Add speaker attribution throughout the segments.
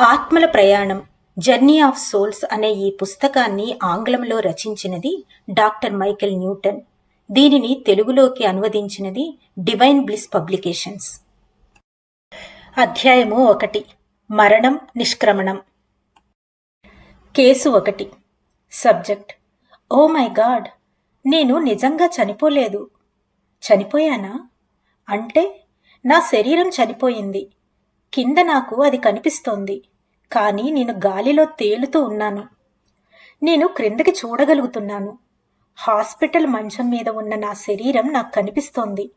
Speaker 1: ఆత్మల ప్రయాణం journey of souls అనే ఈ పుస్తకాన్ని ఆంగ్లంలో రచించినది డాక్టర్ మైకెల్ న్యూటన్. దీనిని తెలుగులోకి అనువదించినది డివైన్ బ్లిస్ పబ్లికేషన్స్. అధ్యాయము ఒకటి. మరణం నిష్క్రమణం. కేసు ఒకటి. సబ్జెక్ట్. Oh my God! నేను నిజంగా చనిపోలేదు. చనిపోయానా? అంటే నా శరీరం చనిపోయింది. కింద నాకు అది కనిపిస్తోంది. కానీ నేను గాలిలో తేలుతూ ఉన్నాను. నేను క్రిందకి చూడగలుగుతున్నాను. హాస్పిటల్ మంచం మీద ఉన్న నా శరీరం నాకు కనిపిస్తోంది.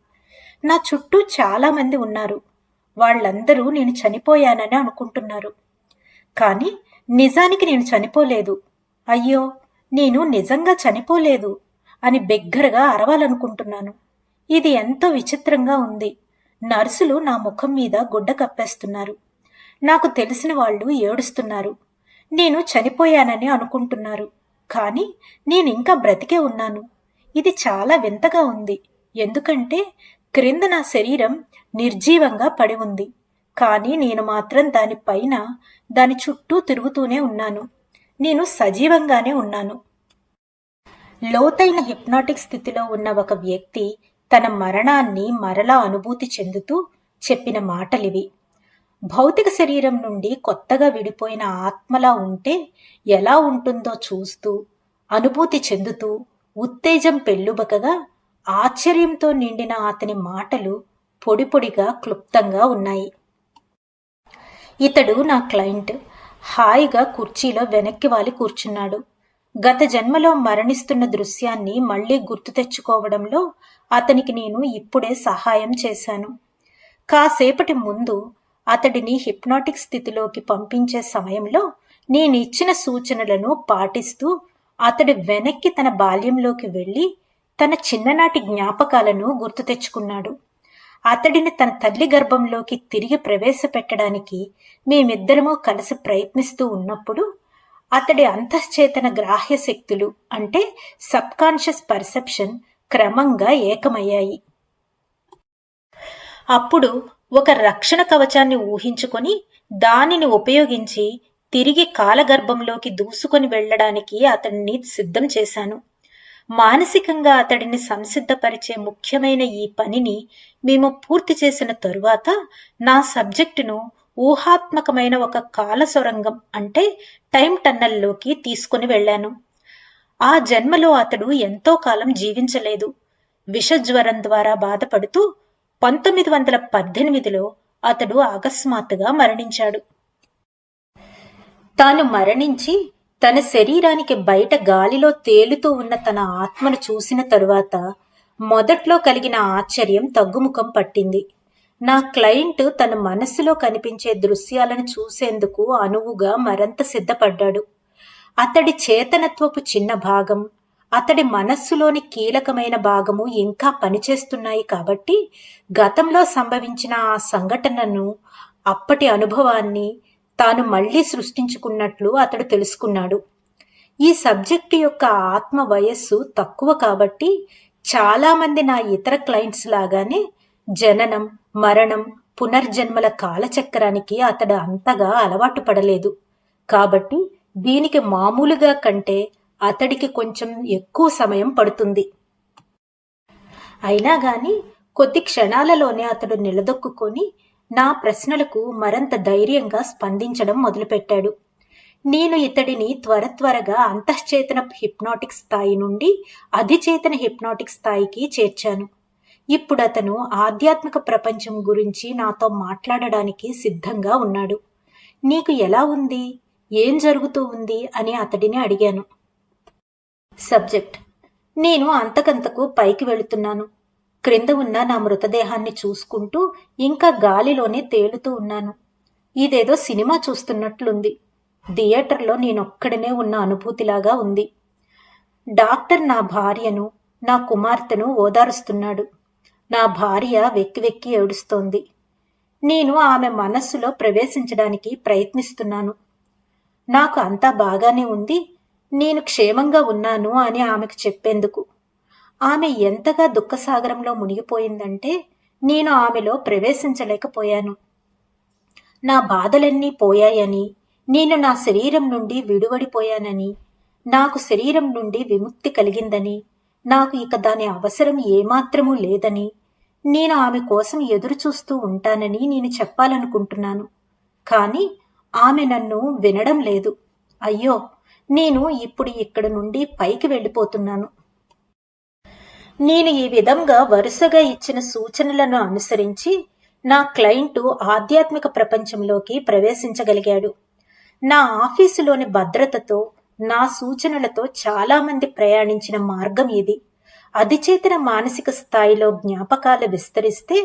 Speaker 1: నా చుట్టూ చాలామంది ఉన్నారు. వాళ్ళందరూ నేను చనిపోయానని అనుకుంటున్నారు. కానీ నిజానికి నేను చనిపోలేదు. అయ్యో నేను నిజంగా చనిపోలేదు అని బిగ్గరగా అరవాలనుకుంటున్నాను. ఇది ఎంతో విచిత్రంగా ఉంది. నర్సులు నా ముఖం మీద గుడ్డ కప్పేస్తున్నారు. నాకు తెలిసిన వాళ్ళు ఏడుస్తున్నారు. నేను చనిపోయానని అనుకుంటున్నారు. కానీ నేను ఇంకా బ్రతికే ఉన్నాను. ఇది చాలా వింతగా ఉంది. ఎందుకంటే క్రింద నా శరీరం నిర్జీవంగా పడి ఉంది. కానీ నేను మాత్రం దానిపైన దాని చుట్టూ తిరుగుతూనే ఉన్నాను. నేను సజీవంగానే ఉన్నాను. లోతైన హిప్నాటిక్ స్థితిలో ఉన్న ఒక వ్యక్తి తన మరణాన్ని మరలా అనుభూతి చెందుతూ చెప్పిన మాటలివి. భౌతిక శరీరం నుండి కొత్తగా విడిపోయిన ఆత్మలా ఉంటే ఎలా ఉంటుందో చూస్తూ అనుభూతి చెందుతూ ఉత్తేజం పెళ్ళుబకగా ఆశ్చర్యంతో నిండిన అతని మాటలు పొడి పొడిగా క్లుప్తంగా ఉన్నాయి. ఇతడు నా క్లయింట్. హాయిగా కుర్చీలో వెనక్కి వాలి కూర్చున్నాడు. గత జన్మలో మరణిస్తున్న దృశ్యాన్ని మళ్ళీ గుర్తు తెచ్చుకోవడంలో అతనికి నేను ఇప్పుడే సహాయం చేశాను. కాసేపటి ముందు అతడిని హిప్నాటిక్ స్థితిలోకి పంపించే సమయంలో నేను ఇచ్చిన సూచనలను పాటిస్తూ అతడు వెనక్కి తన బాల్యంలోకి వెళ్ళి తన చిన్ననాటి జ్ఞాపకాలను గుర్తు తెచ్చుకున్నాడు. అతడిని తన తల్లి గర్భంలోకి తిరిగి ప్రవేశపెట్టడానికి మేమిద్దరము కలిసి ప్రయత్నిస్తూ ఉన్నప్పుడు అతడి అంతశ్చేతన గ్రాహ్య శక్తులు అంటే సబ్కాన్షియస్ పర్సెప్షన్ క్రమంగా ఏకమయ్యాయి. అప్పుడు ఒక రక్షణ కవచాన్ని ఊహించుకొని దానిని ఉపయోగించి తిరిగి కాలగర్భంలోకి దూసుకొని వెళ్ళడానికి అతడిని సిద్ధం చేశాను. మానసికంగా అతడిని సంసిద్ధపరిచే ముఖ్యమైన ఈ పనిని మేము పూర్తి చేసిన తరువాత నా సబ్జెక్టును ఊహాత్మకమైన ఒక కాల సొరంగం అంటే టైం టన్నల్లోకి తీసుకుని వెళ్ళాను. ఆ జన్మలో అతడు ఎంతో కాలం జీవించలేదు. విషజ్వరం ద్వారా బాధపడుతూ పంతొమ్మిది వందల పద్దెనిమిదిలో అతడు అకస్మాత్తుగా మరణించాడు. తాను మరణించి తన శరీరానికి బయట గాలిలో తేలుతూ ఉన్న తన ఆత్మను చూసిన తరువాత మొదట్లో కలిగిన ఆశ్చర్యం తగ్గుముఖం పట్టింది. నా క్లయింట్ తన మనస్సులో కనిపించే దృశ్యాలను చూసేందుకు అనువుగా మరంత సిద్ధపడ్డాడు. అతడి చేతనత్వపు చిన్న భాగం అతడి మనస్సులోని కీలకమైన భాగము ఇంకా పనిచేస్తున్నాయి కాబట్టి గతంలో సంభవించిన ఆ సంఘటనను అప్పటి అనుభవాన్ని తాను మళ్ళీ సృష్టించుకున్నట్లు అతడు తెలుసుకున్నాడు. ఈ సబ్జెక్టు యొక్క ఆత్మ వయస్సు తక్కువ కాబట్టి చాలామంది నా ఇతర క్లయింట్స్ లాగానే జననం మరణం పునర్జన్మల కాలచక్రానికి అతడు అంతగా అలవాటు పడలేదు. కాబట్టి దీనికి మామూలుగా కంటే అతడికి కొంచెం ఎక్కువ సమయం పడుతుంది. అయినా గాని కొద్ది క్షణాలలోనే అతడు నిలదొక్కుకొని నా ప్రశ్నలకు మరింత ధైర్యంగా స్పందించడం మొదలుపెట్టాడు. నేను ఇతడిని త్వర త్వరగా అంతఃచేతన హిప్నాటిక్ స్థాయి నుండి అధిచేతన హిప్నాటిక్ స్థాయికి చేర్చాను. ఇప్పుడు అతను ఆధ్యాత్మిక ప్రపంచం గురించి నాతో మాట్లాడడానికి సిద్ధంగా ఉన్నాడు. నీకు ఎలా ఉంది? ఏం జరుగుతూ ఉంది? అని అతడిని అడిగాను. సబ్జెక్ట్. నేను అంతకంతకు పైకి వెళుతున్నాను. క్రింద ఉన్న నా మృతదేహాన్ని చూసుకుంటూ ఇంకా గాలిలోనే తేలుతూ ఉన్నాను. ఇదేదో సినిమా చూస్తున్నట్లుంది. థియేటర్లో నేనొక్కడనే ఉన్న అనుభూతిలాగా ఉంది. డాక్టర్ నా భార్యను నా కుమార్తెను ఓదారుస్తున్నాడు. నా భార్య వెక్కి వెక్కి ఏడుస్తోంది. నేను ఆమె మనస్సులో ప్రవేశించడానికి ప్రయత్నిస్తున్నాను. నాకు అంతా బాగానే ఉంది. నేను క్షేమంగా ఉన్నాను అని ఆమెకు చెప్పేందుకు. ఆమె ఎంతగా దుఃఖసాగరంలో మునిగిపోయిందంటే నేను ఆమెలో ప్రవేశించలేకపోయాను. నా బాధలన్నీ పోయాయని నేను నా శరీరం నుండి విడువడిపోయానని నాకు శరీరం నుండి విముక్తి కలిగిందని నాకు ఇక దాని అవసరం ఏమాత్రమూ లేదని నేను ఆమె కోసం ఎదురు చూస్తూ ఉంటానని నేను చెప్పాలనుకుంటున్నాను. కానీ ఆమె నన్ను వినడం లేదు. అయ్యో నేను ఇప్పుడు ఇక్కడ నుండి పైకి వెళ్ళిపోతున్నాను. నేను ఈ విధంగా వరుసగా ఇచ్చిన సూచనలను అనుసరించి నా క్లయింటు ఆధ్యాత్మిక ప్రపంచంలోకి ప్రవేశించగలిగాడు. నా ఆఫీసులోని భద్రతతో నా సూచనలతో చాలామంది ప్రయాణించిన మార్గం ఇది. అధిచేతన మానసిక స్థాయిలో జ్ఞాపకాలు విస్తరిస్తే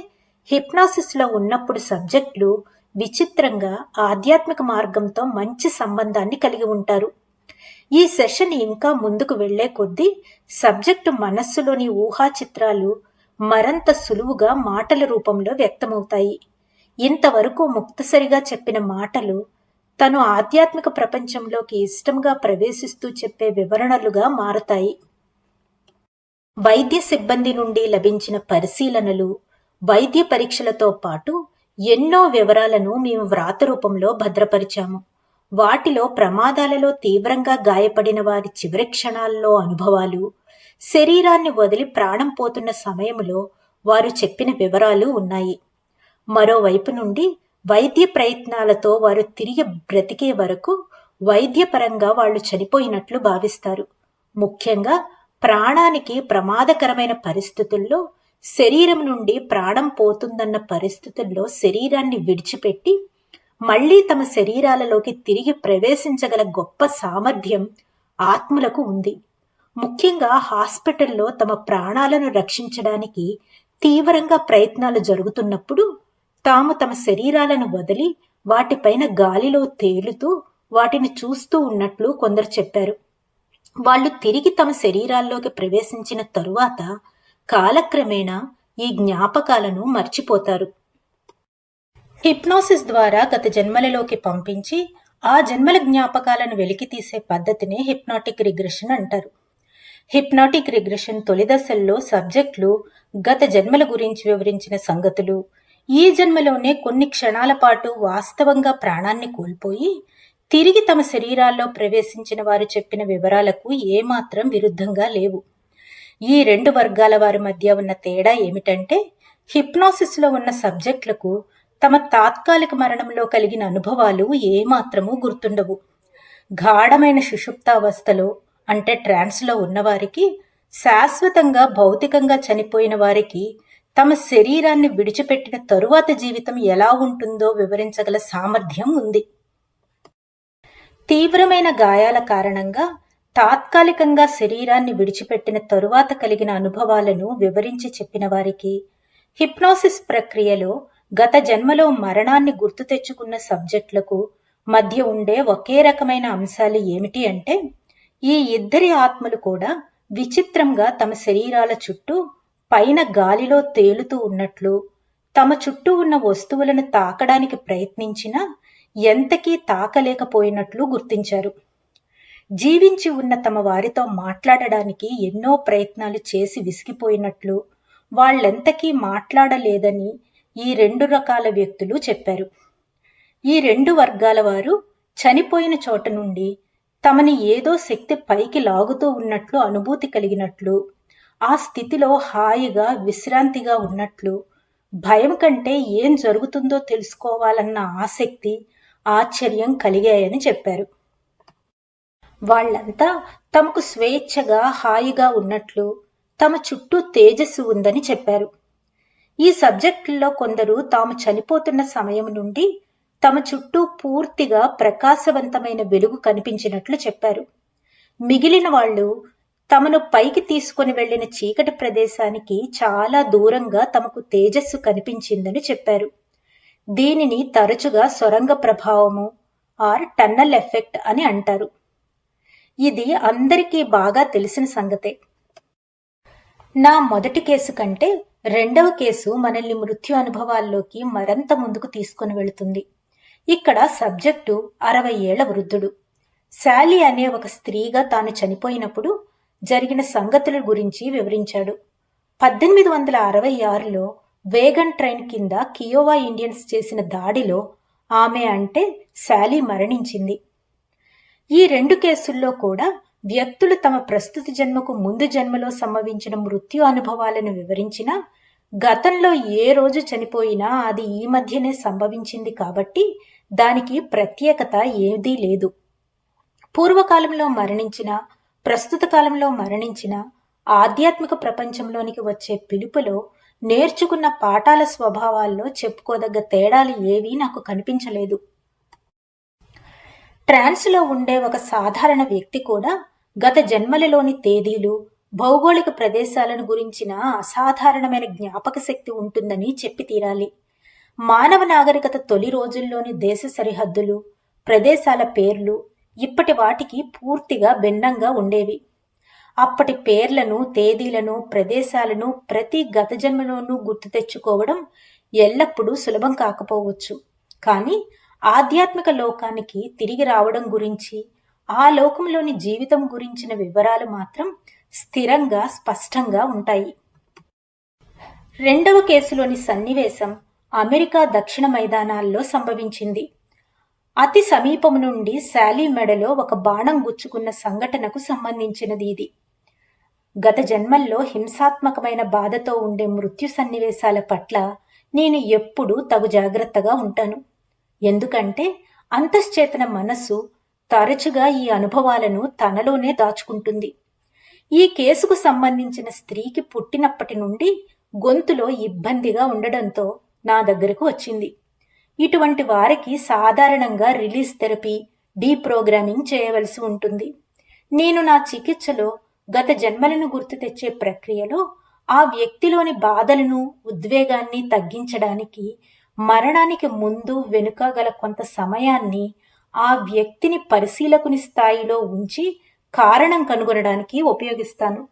Speaker 1: హిప్నాసిస్లో ఉన్నప్పుడు సబ్జెక్టులు విచిత్రంగా ఆధ్యాత్మిక మార్గంతో మంచి సంబంధాన్ని కలిగి ఉంటారు. ఈ సెషన్ ఇంకా ముందుకు వెళ్ళే కొద్దీ సబ్జెక్టు మనస్సులోని ఊహా చిత్రాలు మరంత సులువుగా మాటల రూపంలో వ్యక్తమవుతాయి. ఇంతవరకు ముక్తసరిగా చెప్పిన మాటలు తను ఆధ్యాత్మిక ప్రపంచంలోకి ఇష్టంగా ప్రవేశిస్తూ చెప్పే వివరణలుగా మారతాయి. వైద్య సిబ్బంది నుండి లభించిన పరిశీలనలు వైద్య పరీక్షలతో పాటు ఎన్నో వివరాలను మేము వ్రాత రూపంలో భద్రపరిచాము. వాటిలో ప్రమాదాలలో తీవ్రంగా గాయపడిన వారి చివరి క్షణాల్లో అనుభవాలు శరీరాన్ని వదిలి ప్రాణం పోతున్న సమయంలో వారు చెప్పిన వివరాలు ఉన్నాయి. మరోవైపు నుండి వైద్య ప్రయత్నాలతో వారు తిరిగి బ్రతికే వరకు వైద్యపరంగా వాళ్ళు చనిపోయినట్లు భావిస్తారు. ముఖ్యంగా ప్రాణానికి ప్రమాదకరమైన పరిస్థితుల్లో శరీరం నుండి ప్రాణం పోతుందన్న పరిస్థితుల్లో శరీరాన్ని విడిచిపెట్టి మళ్ళీ తమ శరీరాలలోకి తిరిగి ప్రవేశించగల గొప్ప సామర్థ్యం ఆత్మలకు ఉంది. ముఖ్యంగా హాస్పిటల్లో తమ ప్రాణాలను రక్షించడానికి తీవ్రంగా ప్రయత్నాలు జరుగుతున్నప్పుడు తాము తమ శరీరాలను వదిలి వాటిపైన గాలిలో తేలుతూ వాటిని చూస్తూ ఉన్నట్లు కొందరు చెప్పారు. వాళ్ళు తిరిగి తమ శరీరాల్లోకి ప్రవేశించిన తరువాత కాలక్రమేణా ఈ జ్ఞాపకాలను మర్చిపోతారు. హిప్నోసిస్ ద్వారా గత జన్మలలోకి పంపించి ఆ జన్మల జ్ఞాపకాలను వెలికితీసే పద్ధతిని హిప్నాటిక్ రిగ్రెషన్ అంటారు. హిప్నాటిక్ రిగ్రెషన్ తొలి దశల్లో సబ్జెక్టులు గత జన్మల గురించి వివరించిన సంగతులు ఈ జన్మలోనే కొన్ని క్షణాల పాటు వాస్తవంగా ప్రాణాన్ని కోల్పోయి తిరిగి తమ శరీరాల్లో ప్రవేశించిన వారు చెప్పిన వివరాలకు ఏమాత్రం విరుద్ధంగా లేవు. ఈ రెండు వర్గాల వారి మధ్య ఉన్న తేడా ఏమిటంటే హిప్నాసిస్లో ఉన్న సబ్జెక్టులకు తమ తాత్కాలిక మరణంలో కలిగిన అనుభవాలు ఏమాత్రము గుర్తుండవు. గాఢమైన సుషుప్తావస్థలో అంటే ట్రాన్స్లో ఉన్నవారికి శాశ్వతంగా భౌతికంగా చనిపోయిన వారికి తమ శరీరాన్ని విడిచిపెట్టిన తరువాత జీవితం ఎలా ఉంటుందో వివరించగల సామర్థ్యం ఉంది. తీవ్రమైన గాయాల కారణంగా తాత్కాలికంగా శరీరాన్ని విడిచిపెట్టిన తరువాత కలిగిన అనుభవాలను వివరించి చెప్పిన వారికి హిప్నోసిస్ ప్రక్రియలో గత జన్మలో మరణాన్ని గుర్తు తెచ్చుకున్న సబ్జెక్టులకు మధ్య ఉండే ఒకే రకమైన అంశాలు ఏమిటి అంటే ఈ ఇద్దరి ఆత్మలు కూడా విచిత్రంగా తమ శరీరాల చుట్టూ పైన గాలిలో తేలుతూ ఉన్నట్లు తమ చుట్టూ ఉన్న వస్తువులను తాకడానికి ప్రయత్నించినా ఎంతకీ తాకలేకపోయినట్లు గుర్తించారు. జీవించి ఉన్న తమ వారితో మాట్లాడడానికి ఎన్నో ప్రయత్నాలు చేసి విసిగిపోయినట్లు వాళ్ళెంతకీ మాట్లాడలేదని ఈ రెండు రకాల వ్యక్తులు చెప్పారు. ఈ రెండు వర్గాల వారు చనిపోయిన చోట నుండి తమని ఏదో శక్తి పైకి లాగుతూ ఉన్నట్లు అనుభూతి కలిగినట్లు ఆ స్థితిలో హాయిగా విశ్రాంతిగా ఉన్నట్లు భయం కంటే ఏం జరుగుతుందో తెలుసుకోవాలన్న ఆసక్తి ఆశ్చర్యం కలిగాయని చెప్పారు. వాళ్ళంతా తమకు స్వేచ్ఛగా హాయిగా ఉన్నట్లు తమ చుట్టూ తేజస్సు ఉందని చెప్పారు. ఈ సబ్జెక్టుల్లో కొందరు తాము చనిపోతున్న సమయం నుండి తమ చుట్టూ పూర్తిగా ప్రకాశవంతమైన వెలుగు కనిపించినట్లు చెప్పారు. మిగిలిన వాళ్ళు తమను పైకి తీసుకుని వెళ్ళిన చీకటి ప్రదేశానికి చాలా దూరంగా తమకు తేజస్సు కనిపించిందని చెప్పారు. దీనిని తరచుగా సొరంగ ప్రభావము ఆర్ టన్నల్ ఎఫెక్ట్ అని అంటారు. ఇది అందరికీ బాగా తెలిసిన సంగతే. నా మొదటి కేసు కంటే రెండవ కేసు మనల్ని మృత్యు అనుభవాల్లోకి మరంత ముందుకు తీసుకుని వెళుతుంది. ఇక్కడ సబ్జెక్టు అరవై ఏళ్ళ వృద్ధుడు. శాలీ అనే ఒక స్త్రీగా తాను చనిపోయినప్పుడు జరిగిన సంగతుల గురించి వివరించాడు. పద్దెనిమిది వందల అరవై ఆరులో వేగన్ ట్రైన్ కింద కియోవా ఇండియన్స్ చేసిన దాడిలో ఆమె అంటే శాలీ మరణించింది. ఈ రెండు కేసుల్లో కూడా వ్యక్తులు తమ ప్రస్తుత జన్మకు ముందు జన్మలో సంభవించిన మృత్యు అనుభవాలను వివరించినా గతంలో ఏ రోజు చనిపోయినా అది ఈ మధ్యనే సంభవించింది కాబట్టి దానికి ప్రత్యేకత ఏదీ లేదు. పూర్వకాలంలో మరణించిన ప్రస్తుత కాలంలో మరణించిన ఆధ్యాత్మిక ప్రపంచంలోనికి వచ్చే పిలుపులో నేర్చుకున్న పాఠాల స్వభావాల్లో చెప్పుకోదగ్గ తేడాలు ఏవీ నాకు కనిపించలేదు. ట్రాన్స్లో ఉండే ఒక సాధారణ వ్యక్తి కూడా గత జన్మలలోని తేదీలు భౌగోళిక ప్రదేశాలను గురించిన అసాధారణమైన జ్ఞాపక శక్తి ఉంటుందని చెప్పి తీరాలి. మానవ నాగరికత తొలి రోజుల్లోని దేశ సరిహద్దులు ప్రదేశాల పేర్లు ఇప్పటి వాటికి పూర్తిగా భిన్నంగా ఉండేవి. అప్పటి పేర్లను తేదీలను ప్రదేశాలను ప్రతి గత జన్మలోనూ గుర్తు తెచ్చుకోవడం ఎల్లప్పుడూ సులభం కాకపోవచ్చు. కానీ ఆధ్యాత్మిక లోకానికి తిరిగి రావడం గురించి ఆ లోకంలోని జీవితం గురించిన వివరాలు మాత్రం స్థిరంగా స్పష్టంగా ఉంటాయి. రెండవ కేసులోని సన్నివేశం అమెరికా దక్షిణ మైదానాల్లో సంభవించింది. అతి సమీపం నుండి శాలీ మెడలో ఒక బాణం గుచ్చుకున్న సంఘటనకు సంబంధించినది ఇది. గత జన్మల్లో హింసాత్మకమైన బాధతో ఉండే మృత్యు సన్నివేశాల పట్ల నేను ఎప్పుడూ తగు జాగ్రత్తగా ఉంటాను. ఎందుకంటే అంతశ్చేతన మనస్సు తరచుగా ఈ అనుభవాలను తనలోనే దాచుకుంటుంది. ఈ కేసుకు సంబంధించిన స్త్రీకి పుట్టినప్పటి నుండి గొంతులో ఇబ్బందిగా ఉండడంతో నా దగ్గరకు వచ్చింది. ఇటువంటి వారికి సాధారణంగా రిలీజ్ థెరపీ డీప్రోగ్రామింగ్ చేయవలసి ఉంటుంది. నేను నా చికిత్సలో గత జన్మలను గుర్తు తెచ్చే ప్రక్రియలో ఆ వ్యక్తిలోని బాధలను ఉద్వేగాన్ని తగ్గించడానికి మరణానికి ముందు వెనుక గల కొంత సమయాన్ని ఆ వ్యక్తిని పరిశీలకుని స్థాయిలో ఉంచి కారణం కనుగొనడానికి ఉపయోగిస్తాను.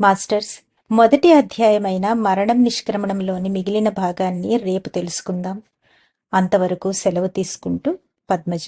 Speaker 2: మాస్టర్స్ మొదటి అధ్యాయమైన మరణం నిష్క్రమణంలోని మిగిలిన భాగాన్ని రేపు తెలుసుకుందాం. అంతవరకు సెలవు తీసుకుంటూ పద్మజ.